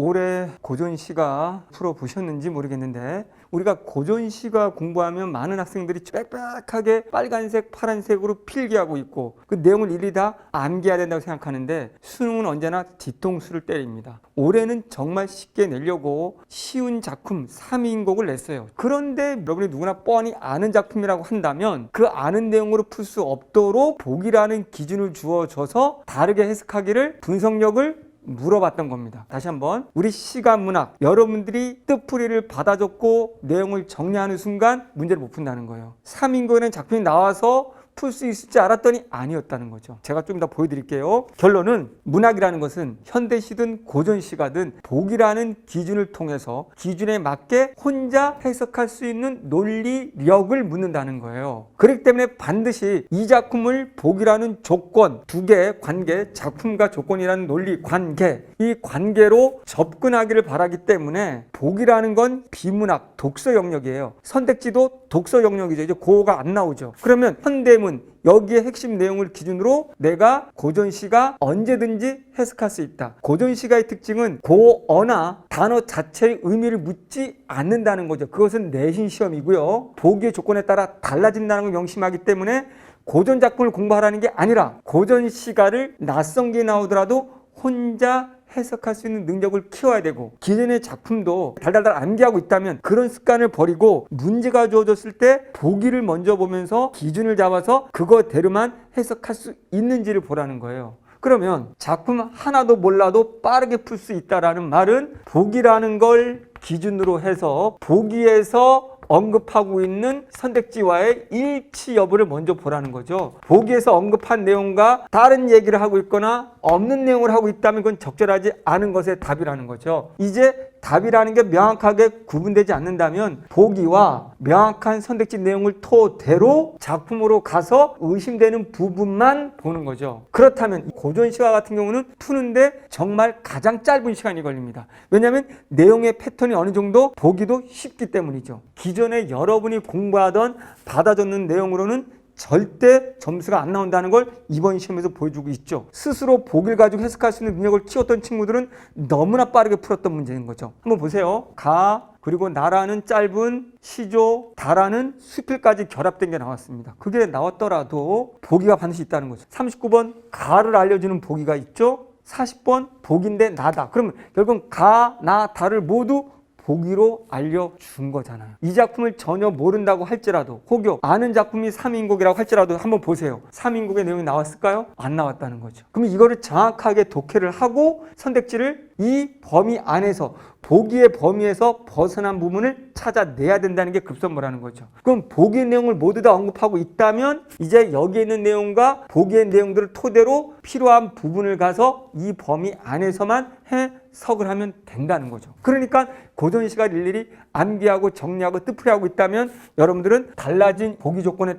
올해 고전 시가 풀어보셨는지 모르겠는데 우리가 고전 시가 공부하면 많은 학생들이 빽빽하게 빨간색, 파란색으로 필기하고 있고 그 내용을 일일이 다 암기해야 된다고 생각하는데 수능은 언제나 뒤통수를 때립니다. 올해는 정말 쉽게 내려고 쉬운 작품 3인곡을 냈어요. 그런데 여러분이 누구나 뻔히 아는 작품이라고 한다면 그 아는 내용으로 풀 수 없도록 복이라는 기준을 주어줘서 다르게 해석하기를 분석력을 물어봤던 겁니다. 다시 한번 우리 시간 문학 여러분들이 뜻풀이를 받아줬고 내용을 정리하는 순간 문제를 못 푼다는 거예요. 3인고에는 작품이 나와서 풀 수 있을지 알았더니 아니었다는 거죠. 제가 좀 더 보여드릴게요. 결론은 문학이라는 것은 현대시든 고전시가든 복이라는 기준을 통해서 기준에 맞게 혼자 해석할 수 있는 논리력을 묻는다는 거예요. 그렇기 때문에 반드시 이 작품을 복이라는 조건, 두 개의 관계, 작품과 조건이라는 논리, 관계, 이 관계로 접근하기를 바라기 때문에 복이라는 건 비문학, 독서 영역이에요. 선택지도 독서 영역이죠. 이제 고가 안 나오죠. 그러면 현대문 여기에 핵심 내용을 기준으로 내가 고전 시가 언제든지 해석할 수 있다. 고전 시가의 특징은 고어나 단어 자체의 의미를 묻지 않는다는 거죠. 그것은 내신 시험이고요. 보기의 조건에 따라 달라진다는 걸 명심하기 때문에 고전 작품을 공부하라는 게 아니라 고전 시가를 낯선 게 나오더라도 혼자 해석할 수 있는 능력을 키워야 되고 기존의 작품도 달달달 암기하고 있다면 그런 습관을 버리고 문제가 주어졌을 때 보기를 먼저 보면서 기준을 잡아서 그거대로만 해석할 수 있는지를 보라는 거예요. 그러면 작품 하나도 몰라도 빠르게 풀 수 있다라는 말은 보기라는 걸 기준으로 해서 보기에서 언급하고 있는 선택지와의 일치 여부를 먼저 보라는 거죠. 보기에서 언급한 내용과 다른 얘기를 하고 있거나 없는 내용을 하고 있다면 그건 적절하지 않은 것의 답이라는 거죠. 이제 답이라는 게 명확하게 구분되지 않는다면 보기와 명확한 선택지 내용을 토대로 작품으로 가서 의심되는 부분만 보는 거죠. 그렇다면 고전 시화 같은 경우는 푸는데 정말 가장 짧은 시간이 걸립니다. 왜냐하면 내용의 패턴이 어느 정도 보기도 쉽기 때문이죠. 기존에 여러분이 공부하던 받아 적는 내용으로는 절대 점수가 안 나온다는 걸 이번 시험에서 보여주고 있죠. 스스로 보기를 가지고 해석할 수 있는 능력을 키웠던 친구들은 너무나 빠르게 풀었던 문제인 거죠. 한번 보세요. 가 그리고 나라는 짧은 시조 다라는 수필까지 결합된 게 나왔습니다. 그게 나왔더라도 보기가 반드시 있다는 거죠. 39번 가를 알려주는 보기가 있죠. 40번 복인데 나다. 그러면 결국은 가, 나, 다를 모두 보기로 알려준 거잖아요. 이 작품을 전혀 모른다고 할지라도 혹여 아는 작품이 3인곡이라고 할지라도 한번 보세요. 3인곡의 내용이 나왔을까요? 안 나왔다는 거죠. 그럼 이거를 정확하게 독해를 하고 선택지를 이 범위 안에서 보기의 범위에서 벗어난 부분을 찾아내야 된다는 게 급선무라는 거죠. 그럼 보기의 내용을 모두 다 언급하고 있다면 이제 여기에 있는 내용과 보기의 내용들을 토대로 필요한 부분을 가서 이 범위 안에서만 해 석을 하면 된다는 거죠. 그러니까 고전 시간 일일이 암기하고 정리하고 뜻풀이하고 있다면 여러분들은 달라진 보기 조건에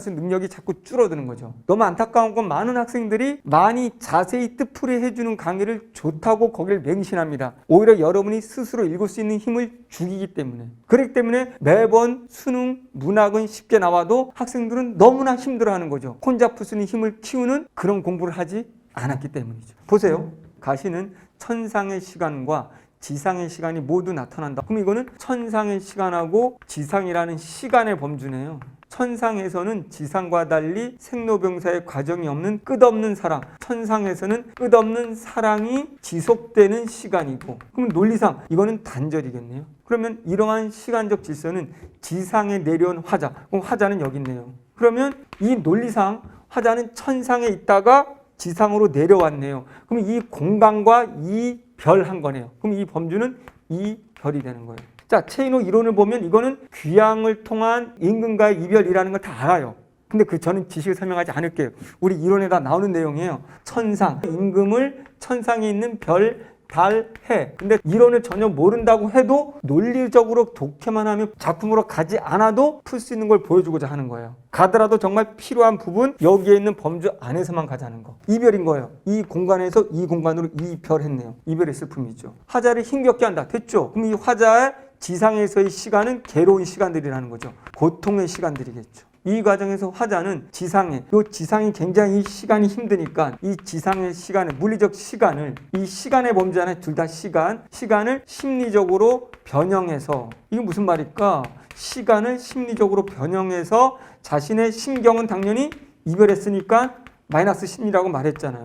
수 있는 능력이 자꾸 줄어드는 거죠. 너무 안타까운 건 많은 학생들이 많이 자세히 뜻풀이 해주는 강의를 좋다고 거기를 맹신합니다. 오히려 여러분이 스스로 읽을 수 있는 힘을 죽이기 때문에. 그렇기 때문에 매번 수능, 문학은 쉽게 나와도 학생들은 너무나 힘들어하는 거죠. 혼자 풀 수 있는 힘을 키우는 그런 공부를 하지 않았기 때문이죠. 보세요. 가시는 천상의 시간과 지상의 시간이 모두 나타난다. 그럼 이거는 천상의 시간하고 지상이라는 시간의 범주네요. 천상에서는 지상과 달리 생로병사의 과정이 없는 끝없는 사랑. 천상에서는 끝없는 사랑이 지속되는 시간이고. 그럼 논리상 이거는 단절이겠네요. 그러면 이러한 시간적 질서는 지상에 내려온 화자. 그럼 화자는 여기 있네요. 그러면 이 논리상 화자는 천상에 있다가 지상으로 내려왔네요. 그럼 이 공간과 이 별 한 거네요. 그럼 이 범주는 이 별이 되는 거예요. 자, 체인호 이론을 보면 이거는 귀향을 통한 임금과의 이별이라는 걸 다 알아요. 근데 그 저는 지식을 설명하지 않을게요. 우리 이론에 다 나오는 내용이에요. 천상, 임금을 천상에 있는 별, 달, 해. 근데 이론을 전혀 모른다고 해도 논리적으로 독해만 하면 작품으로 가지 않아도 풀 수 있는 걸 보여주고자 하는 거예요. 가더라도 정말 필요한 부분 여기에 있는 범주 안에서만 가자는 거. 이별인 거예요. 이 공간에서 이 공간으로 이별했네요. 이별의 슬픔이죠. 화자를 힘겹게 한다. 됐죠? 그럼 이 화자의 지상에서의 시간은 괴로운 시간들이라는 거죠. 고통의 시간들이겠죠. 이 과정에서 화자는 지상에 이 지상이 굉장히 시간이 힘드니까 이 지상의 시간을 물리적 시간을 이 시간의 범주 안에 둘 다 시간 시간을 심리적으로 변형해서 이게 무슨 말일까? 시간을 심리적으로 변형해서 자신의 심경은 당연히 이별했으니까 마이너스 심리라고 말했잖아요.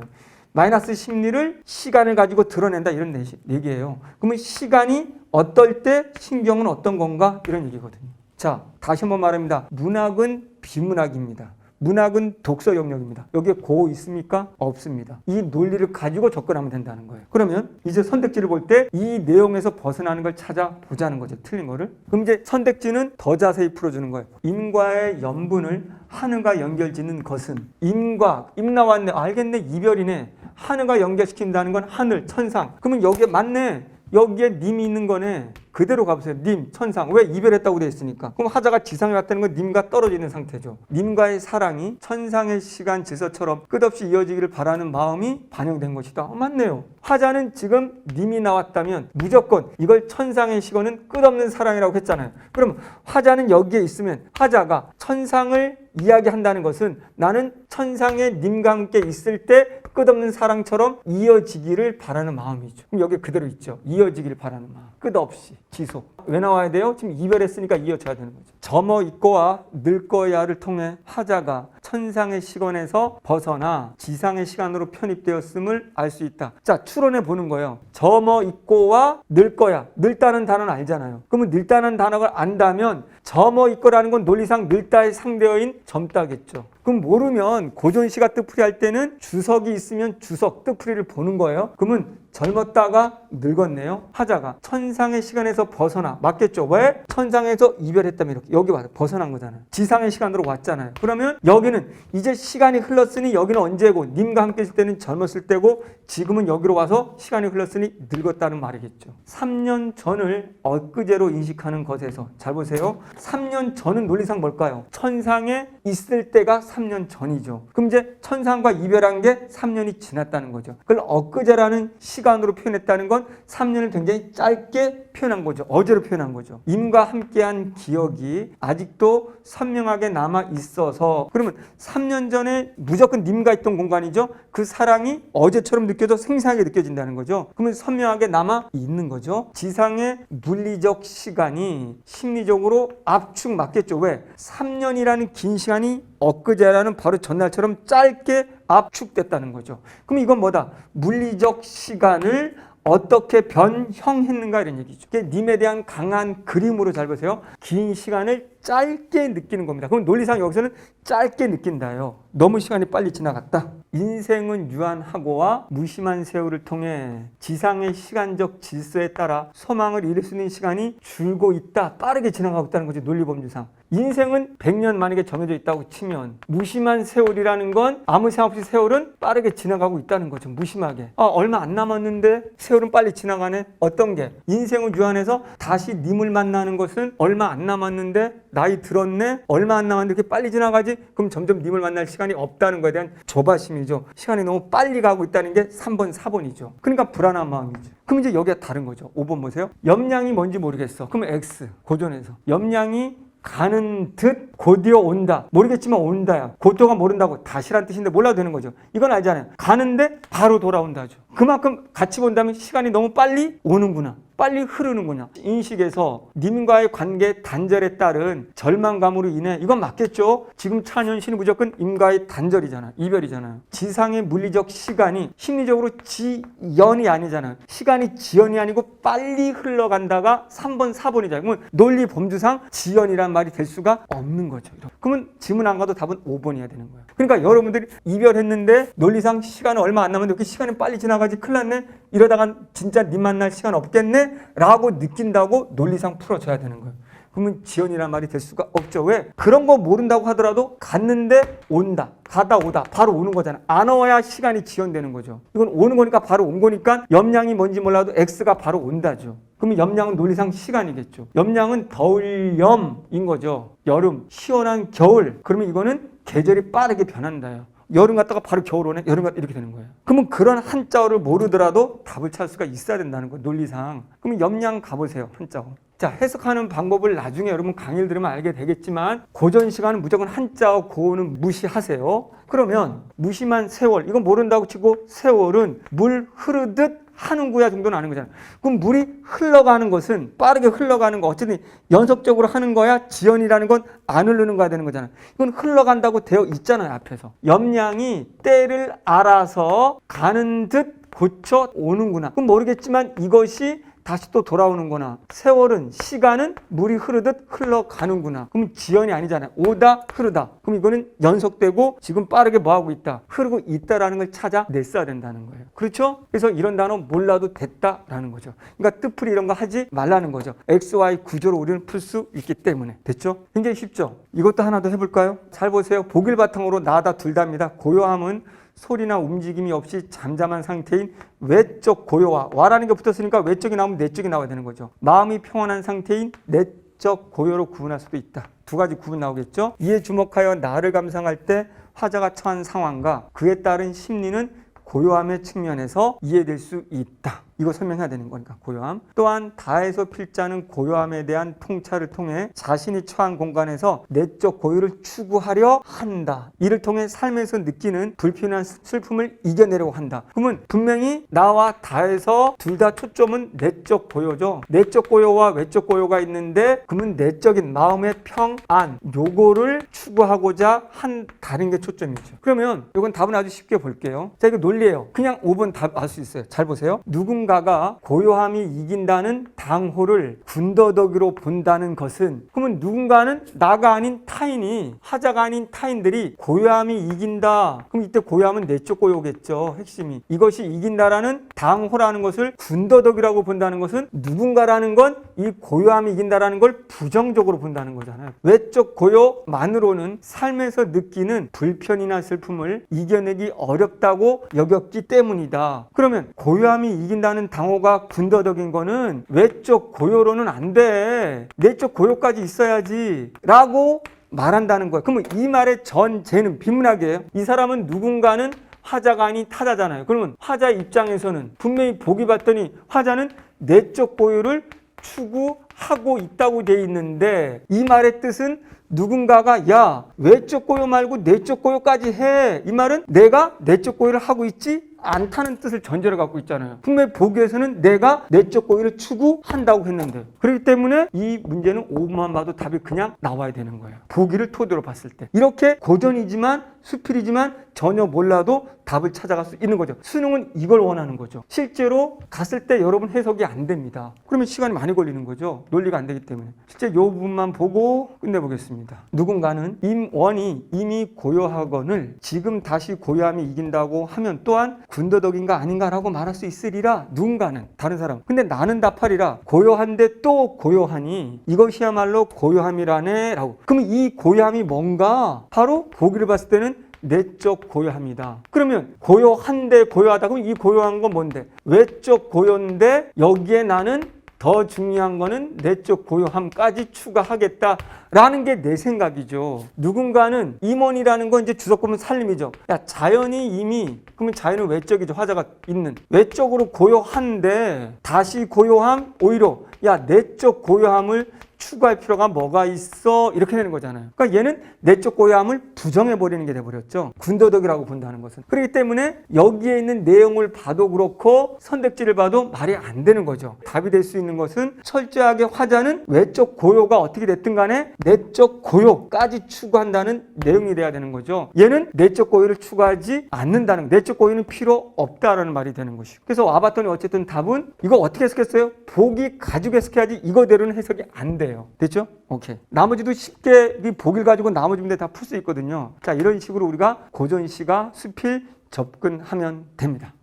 마이너스 심리를 시간을 가지고 드러낸다 이런 얘기예요. 그러면 시간이 어떨 때 신경은 어떤 건가 이런 얘기거든요. 자, 다시 한번 말합니다. 문학은 비문학입니다. 문학은 독서 영역입니다. 여기에 고 있습니까? 없습니다. 이 논리를 가지고 접근하면 된다는 거예요. 그러면 이제 선택지를 볼 때 이 내용에서 벗어나는 걸 찾아보자는 거죠. 틀린 거를. 그럼 이제 선택지는 더 자세히 풀어주는 거예요. 임과의 연분을 하늘과 연결짓는 것은 임과 임 나왔네. 알겠네. 이별이네. 하늘과 연결시킨다는 건 하늘, 천상. 그러면 여기에 맞네. 여기에 님이 있는 거네. 그대로 가보세요. 님, 천상. 왜 이별했다고 되어 있으니까. 그럼 하자가 지상에 왔다는 건 님과 떨어지는 상태죠. 님과의 사랑이 천상의 시간 질서처럼 끝없이 이어지기를 바라는 마음이 반영된 것이다. 어, 맞네요. 화자는 지금 님이 나왔다면 무조건 이걸 천상의 시간은 끝없는 사랑이라고 했잖아요. 그럼 화자는 여기에 있으면 화자가 천상을 이야기한다는 것은 나는 천상의 님과 함께 있을 때 끝없는 사랑처럼 이어지기를 바라는 마음이죠. 그럼 여기 그대로 있죠. 이어지기를 바라는 마음. 끝없이 지속. 왜 나와야 돼요? 지금 이별했으니까 이어져야 되는 거죠. 점어 있고와 늘 거야를 통해 화자가 천상의 시간에서 벗어나 지상의 시간으로 편입되었음을 알 수 있다. 자, 추론해 보는 거예요. 점어 있고와 늘 거야. 늙다는 단어는 알잖아요. 그러면 늙다는 단어를 안다면 점어 있고라는 건 논리상 늙다의 상대어인 젊다겠죠. 그럼 모르면 고전 시가 뜻풀이 할 때는 주석이 있으면 주석 뜻풀이를 보는 거예요. 그러면 젊었다가 늙었네요. 하자가 천상의 시간에서 벗어나 맞겠죠? 왜? 천상에서 이별했다면 이렇게 여기 와서 벗어난 거잖아요. 지상의 시간으로 왔잖아요. 그러면 여기는 이제 시간이 흘렀으니 여기는 언제고 님과 함께 있을 때는 젊었을 때고 지금은 여기로 와서 시간이 흘렀으니 늙었다는 말이겠죠. 3년 전을 엊그제로 인식하는 것에서 잘 보세요. 3년 전은 논리상 뭘까요? 천상에 있을 때가 3년 전이죠. 그럼 이제 천상과 이별한 게 3년이 지났다는 거죠. 그걸 엊그제라는 시간으로 표현했다는 건 3년을 굉장히 짧게 표현한 거죠. 어제로 표현한 거죠. 임과 함께한 기억이 아직도 선명하게 남아 있어서 그러면 3년 전에 무조건 님과 있던 공간이죠. 그 사랑이 어제처럼 느껴져 생생하게 느껴진다는 거죠. 그러면 선명하게 남아 있는 거죠. 지상의 물리적 시간이 심리적으로 압축 맞겠죠. 왜? 3년이라는 긴 시간이 엊그제라는 바로 전날처럼 짧게 압축됐다는 거죠. 그럼 이건 뭐다? 물리적 시간을 어떻게 변형했는가 이런 얘기죠. 이게 님에 대한 강한 그림으로 잘 보세요. 긴 시간을 짧게 느끼는 겁니다. 그럼 논리상 여기서는 짧게 느낀다요. 너무 시간이 빨리 지나갔다. 인생은 유한하고와 무심한 세월을 통해 지상의 시간적 질서에 따라 소망을 이룰 수 있는 시간이 줄고 있다. 빠르게 지나가고 있다는 거죠. 논리범주상. 인생은 100년 만약에 정해져 있다고 치면 무심한 세월이라는 건 아무 생각 없이 세월은 빠르게 지나가고 있다는 거죠. 무심하게. 아, 얼마 안 남았는데 세월은 빨리 지나가네. 어떤 게? 인생은 유한해서 다시 님을 만나는 것은 얼마 안 남았는데 나이 들었네. 얼마 안 남았는데 이렇게 빨리 지나가지? 그럼 점점 님을 만날 시간이 없다는 거에 대한 조바심이죠. 시간이 너무 빨리 가고 있다는 게 3번, 4번이죠. 그러니까 불안한 마음이죠. 그럼 이제 여기가 다른 거죠. 5번 보세요. 염량이 뭔지 모르겠어. 그러면 X 고전에서 염량이 가는 듯 곧이어 온다. 모르겠지만 온다야. 곧도가 모른다고 다시란 뜻인데 몰라도 되는 거죠. 이건 알잖아요. 가는데 바로 돌아온다죠. 그만큼 같이 본다면 시간이 너무 빨리 오는구나. 빨리 흐르는구나. 인식에서 님과의 관계 단절에 따른 절망감으로 인해 이건 맞겠죠? 지금 찬현씨는 무조건 임과의 단절이잖아. 이별이잖아요. 지상의 물리적 시간이 심리적으로 지연이 아니잖아요. 시간이 지연이 아니고 빨리 흘러간다가 3번, 4번이잖아요. 그러면 논리 범주상 지연이란 말이 될 수가 없는 거죠. 그러면 질문 안 가도 답은 5번이어야 되는 거예요. 그러니까 여러분들이 이별했는데 논리상 시간은 얼마 안 남았는데 그 시간이 빨리 지나가지 큰일 났네? 이러다가 진짜 님 만날 시간 없겠네? 라고 느낀다고 논리상 풀어줘야 되는 거예요. 그러면 지연이란 말이 될 수가 없죠. 왜? 그런 거 모른다고 하더라도 갔는데 온다. 가다 오다. 바로 오는 거잖아. 안 와야 시간이 지연되는 거죠. 이건 오는 거니까 바로 온 거니까 염량이 뭔지 몰라도 X가 바로 온다죠. 그러면 염량은 논리상 시간이겠죠. 염량은 더울 염인 거죠. 여름, 시원한 겨울. 그러면 이거는 계절이 빠르게 변한다요. 여름 갔다가 바로 겨울 오네 여름 갔다 이렇게 되는 거예요. 그러면 그런 한자어를 모르더라도 답을 찾을 수가 있어야 된다는 거예요. 논리상. 그러면 염량 가보세요. 한자어. 자, 해석하는 방법을 나중에 여러분 강의를 들으면 알게 되겠지만 고전 시간은 무조건 한자어 고어는 무시하세요. 그러면 무심한 세월 이건 모른다고 치고 세월은 물 흐르듯 하는구야 정도는 아는 거잖아요. 그럼 물이 흘러가는 것은 빠르게 흘러가는 거 어쨌든 연속적으로 하는 거야 지연이라는 건 안 흐르는 거야 되는 거잖아요. 이건 흘러간다고 되어 있잖아요 앞에서. 염량이 때를 알아서 가는 듯 고쳐 오는구나. 그럼 모르겠지만 이것이 다시 또 돌아오는구나. 세월은 시간은 물이 흐르듯 흘러가는구나. 그럼 지연이 아니잖아요. 오다 흐르다. 그럼 이거는 연속되고 지금 빠르게 뭐 하고 있다. 흐르고 있다라는 걸 찾아 냈어야 된다는 거예요. 그렇죠? 그래서 이런 단어 몰라도 됐다라는 거죠. 그러니까 뜻풀이 이런 거 하지 말라는 거죠. X, Y 구조로 우리는 풀 수 있기 때문에. 됐죠? 굉장히 쉽죠? 이것도 하나 더 해볼까요? 잘 보세요. 복일 바탕으로 나다 둘 다입니다. 고요함은 소리나 움직임이 없이 잠잠한 상태인 외적 고요와 와라는 게 붙었으니까 외적이 나오면 내적이 나와야 되는 거죠. 마음이 평온한 상태인 내적 고요로 구분할 수도 있다. 두 가지 구분 나오겠죠. 이에 주목하여 나를 감상할 때 화자가 처한 상황과 그에 따른 심리는 고요함의 측면에서 이해될 수 있다. 이거 설명해야 되는 거니까 고요함. 또한 다에서 필자는 고요함에 대한 통찰을 통해 자신이 처한 공간에서 내적 고요를 추구하려 한다. 이를 통해 삶에서 느끼는 불편한 슬픔을 이겨내려고 한다. 그러면 분명히 나와 다에서 둘 다 초점은 내적 고요죠. 내적 고요와 외적 고요가 있는데 그러면 내적인 마음의 평안 요거를 추구하고자 한 다른 게 초점이죠. 그러면 이건 답은 아주 쉽게 볼게요. 자 이거 논리예요. 그냥 5번 답 알 수 있어요. 잘 보세요. 누군 가가 고요함이 이긴다는 당호를 군더더기로 본다는 것은 그러면 누군가는 나가 아닌 타인이 하자가 아닌 타인들이 고요함이 이긴다. 그럼 이때 고요함은 내적 고요겠죠. 핵심이. 이것이 이긴다라는 당호라는 것을 군더더기라고 본다는 것은 누군가라는 건 이 고요함이 이긴다라는 걸 부정적으로 본다는 거잖아요. 외적 고요만으로는 삶에서 느끼는 불편이나 슬픔을 이겨내기 어렵다고 여겼기 때문이다. 그러면 고요함이 이긴다는 당호가 군더더기인 거는 외적 고요로는 안 돼. 내적 고요까지 있어야지. 라고 말한다는 거예요. 그러면 이 말의 전제는 비문학이에요. 이 사람은 누군가는 화자가 아닌 타자잖아요. 그러면 화자 입장에서는 분명히 보기 봤더니 화자는 내적 고요를 추구하고 있다고 돼 있는데 이 말의 뜻은 누군가가 야 외적 고요 말고 내적 고요까지 해. 이 말은 내가 내적 고요를 하고 있지 않다는 뜻을 전제로 갖고 있잖아요. 분명히 보기에서는 내가 내적 고요를 추구한다고 했는데 그렇기 때문에 이 문제는 5분만 봐도 답이 그냥 나와야 되는 거예요. 보기를 토대로 봤을 때 이렇게 고전이지만 수필이지만 전혀 몰라도 답을 찾아갈 수 있는 거죠. 수능은 이걸 원하는 거죠. 실제로 갔을 때 여러분 해석이 안 됩니다. 그러면 시간이 많이 걸리는 거죠. 논리가 안 되기 때문에. 실제 이 부분만 보고 끝내보겠습니다. 누군가는 임원이 이미 고요하건을 지금 다시 고요함이 이긴다고 하면 또한 군더더기인가 아닌가라고 말할 수 있으리라 누군가는 다른 사람. 근데 나는 답하리라 고요한데 또 고요하니 이것이야말로 고요함이라네 라고. 그러면 이 고요함이 뭔가 바로 보기를 봤을 때는 내적 고요함이다. 그러면 고요한데 고요하다. 그럼 이 고요한 건 뭔데? 외적 고요인데 여기에 나는 더 중요한 거는 내적 고요함까지 추가하겠다라는 게 내 생각이죠. 누군가는 임원이라는 건 이제 주석보면 살림이죠. 야 자연이 이미 그러면 자연은 외적이죠. 화자가 있는 외적으로 고요한데 다시 고요함 오히려 야 내적 고요함을 추구할 필요가 뭐가 있어 이렇게 되는 거잖아요. 그러니까 얘는 내적 고요함을 부정해 버리는 게 돼 버렸죠. 군더더기라고 본다는 것은. 그렇기 때문에 여기에 있는 내용을 봐도 그렇고 선택지를 봐도 말이 안 되는 거죠. 답이 될 수 있는 것은 철저하게 화자는 외적 고요가 어떻게 됐든 간에 내적 고요까지 추구한다는 내용이 돼야 되는 거죠. 얘는 내적 고요를 추구하지 않는다는 내적 고요는 필요 없다라는 말이 되는 것이고. 그래서 와봤더니 어쨌든 답은 이거 어떻게 해석했어요? 보기 가지고 해석해야지 이거대로는 해석이 안 돼 요. 됐죠? 오케이. 나머지도 쉽게 이 보기를 가지고 나머지 문제 다 풀 수 있거든요. 자, 이런 식으로 우리가 고전 시가 수필 접근하면 됩니다.